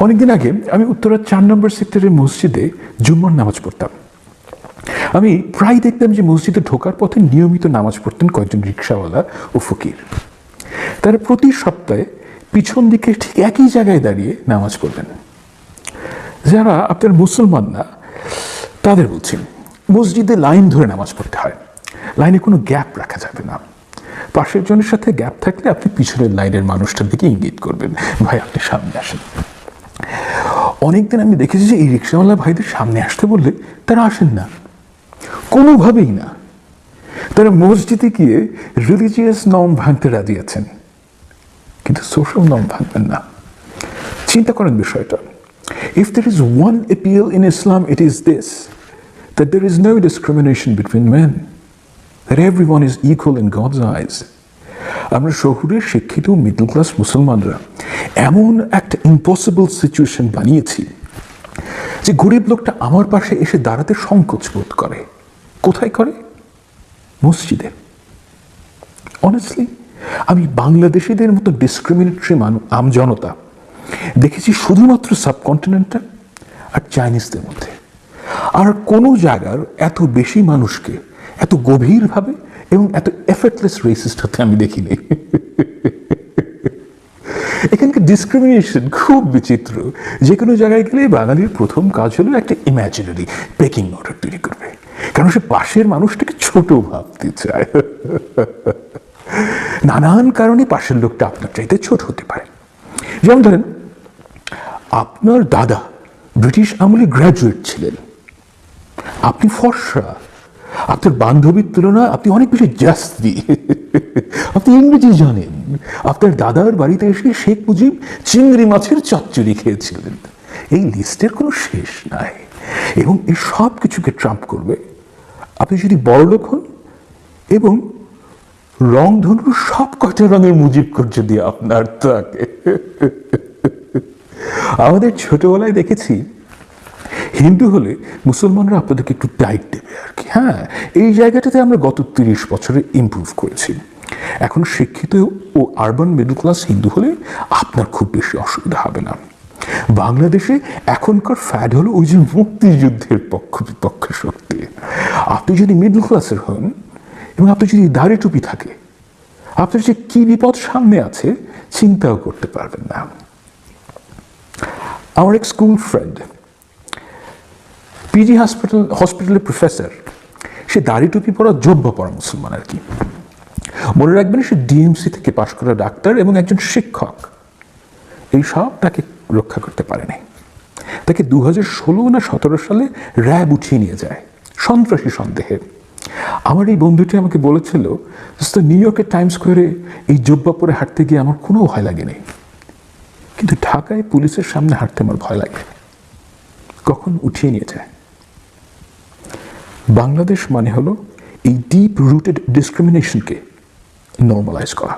অনেকদিন আগে আমি উত্তরার চার নম্বর সেক্টরের মসজিদে জুম্মর নামাজ পড়তাম। আমি প্রায় দেখতাম যে মসজিদে ঢোকার পথে নিয়মিত নামাজ পড়তেন কয়েকজন রিক্সাওয়ালা ও ফকির। তারা প্রতি সপ্তাহে পিছন দিকে ঠিক একই জায়গায় দাঁড়িয়ে নামাজ পড়বেন যারা আপনার মুসলমান না, তাদের বলছেন মসজিদে লাইন ধরে নামাজ পড়তে হয়। লাইনে কোনো গ্যাপ রাখা যাবে না। পাশের জনের সাথে গ্যাপ থাকলে আপনি পিছনের লাইনের মানুষটার দিকে ইঙ্গিত করবেন। ভাই, আপনি সামনে আসেন। অনেকদিন আমি দেখেছি যে এই রিক্সাওয়ালা ভাইদের সামনে আসতে বললে তারা আসেন না। কোনোভাবেই না। তারা মসজিদে গিয়ে রিলিজিয়াস নম ভাঙতে রাজি আছেন। কিন্তু সোশ্যাল নম ভাঙবেন না। চিন্তা করেন বিষয়টা। If there is one appeal in Islam it is this that there is no discrimination between men that every one is equal in God's eyes আমরা শহুরের শিক্ষিত মিডল ক্লাস মুসলমানরা এমন একটা ইম্পসিবল সিচুয়েশন বানিয়েছি যে গরিব লোকটা আমার পাশে এসে দাঁড়াতে সংকোচ বোধ করে। কোথায় করে? মসজিদে। অনেস্টলি আমি বাংলাদেশিদের মতো ডিসক্রিমিনেটরি মানুষ আমজনতা দেখেছি শুধুমাত্র সাবকন্টিনেন্টাল আর চাইনিজদের মধ্যে। আর কোনো জায়গার এত বেশি মানুষকে এত গভীরভাবে এবং এত এফেক্টলেস রেসিস্ট হতে আমি দেখিনি। এখানকার ডিসক্রিমিনেশন খুব বিচিত্র। যে কোনো জায়গায় গেলে বাঙালির প্রথম কাজ হলো একটা ইম্যাজিনারি পেকিং অর্ডার তৈরি করবে। কারণ সে পাশের মানুষটাকে ছোট ভাবতে চায়। নানান কারণে পাশের লোকটা আপনার চাইতে ছোট হতে পারে। যেমন ধরেন, আপনার দাদা ব্রিটিশ আমলে গ্র্যাজুয়েট ছিলেন। আপনি ফর্সা আপনার বান্ধবীর তুলনায় আপনি অনেক বেশি জাস্তি। আপনি ইংরেজি জানেন। আপনার দাদার বাড়িতে এসে শেখ মুজিব চিংড়ি মাছের চচ্চড়ি খেয়েছিলেন। এই লিস্টের কোনো শেষ নাই। এবং এই সব কিছুকে ট্রাম্প করবে। আপনি যদি বড়লোক হন এবং রং ধনুর সব কয়টা রঙের মুজিব করছে দিয়ে আপনার থাকে আমাদের ছোটবেলায় দেখেছি হিন্দু হলে মুসলমানরা আপনাদেরকে একটু টাইট দেবে আর কি। হ্যাঁ এই জায়গাটাতে আমরা গত তিরিশ বছরে ইমপ্রুভ করেছি। এখন শিক্ষিত ও আরবান মিডল ক্লাস হিন্দু হলে আপনার খুব বেশি অসুবিধা হবে না। বাংলাদেশে এখনকার ফ্যাড হলো ওই যে মুক্তিযুদ্ধের পক্ষ বিপক্ষ শক্তি। আপনি যদি মিডল ক্লাসের হন এবং আপনি যদি দাড়ি টুপি থাকে, আপনার যে কি বিপদ সামনে আছে চিন্তাও করতে পারবেন না। আমার এক স্কুল ফ্রেন্ড পিজি হসপিটাল হসপিটালের প্রফেসর সে দাড়ি টুপি পরা যোগ্য পড়া মুসলমান আর কি। মনে রাখবেন সে ডিএমসি থেকে পাশ করা ডাক্তার এবং একজন শিক্ষক। এই সব তাকে রক্ষা করতে পারেনি তাকে দু ষোলো না সতেরো সালে র্যাব উঠিয়ে নিয়ে যায়। সন্ত্রাসী সন্দেহে। আমার এই বন্ধুটি আমাকে বলেছিল তো নিউ ইয়র্কের টাইম স্কোয়ারে এই জব্বা পরে হাঁটতে গিয়ে আমার কোনো ভয় লাগেনি কিন্তু ঢাকায় পুলিশের সামনে হাঁটতে আমার ভয় লাগে। কখন উঠিয়ে নিয়ে যায়। বাংলাদেশ মানে হলো এই ডিপ রুটেড ডিসক্রিমিনেশনকে নর্মালাইজ করা।